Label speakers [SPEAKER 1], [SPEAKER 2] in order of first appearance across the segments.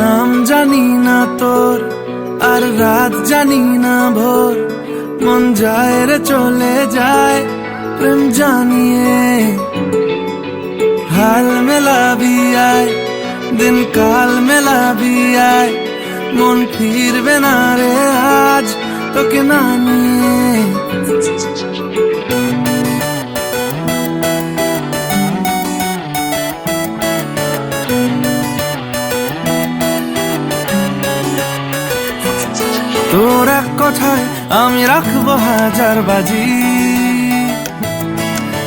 [SPEAKER 1] নাম জানি না তোর আর রাত জানি না ভোর মন যায় রে চলে যায় প্রেম জানিয়ে হাল মেলাবি আয়, দিন কাল মেলাবি আয়, মন ফিরবে না রে আজ তোকে না নিয়ে। তোর কথায় আমি রাখব হাজার বাজি।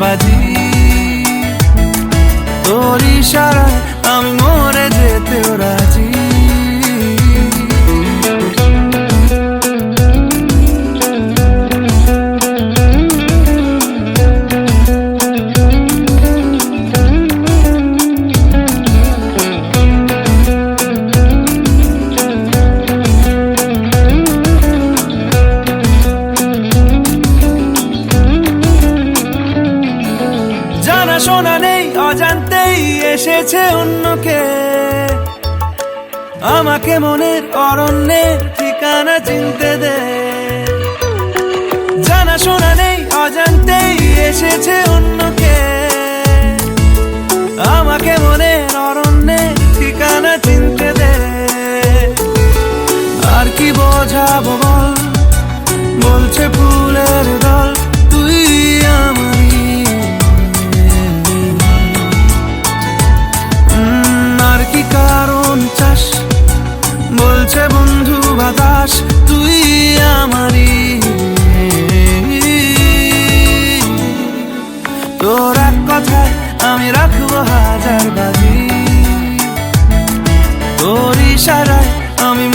[SPEAKER 1] বাজি। তোর ইশারায় জানা নেই, অজান্তেই এসেছে অন্যকে। আমাকে মনের অরণ্যের ঠিকানা চিনতে দে। জানা শোনা নেই, অজান্তেই এসেছে অন্যকে। আমাকে মনের অরণ্যের ঠিকানা চিনতে দে। আর কি বোঝাবো বল? বলছে ফুলের তোর এক কথায় আমি রাখব হাজার বাজি। তোর ইশারায় আমি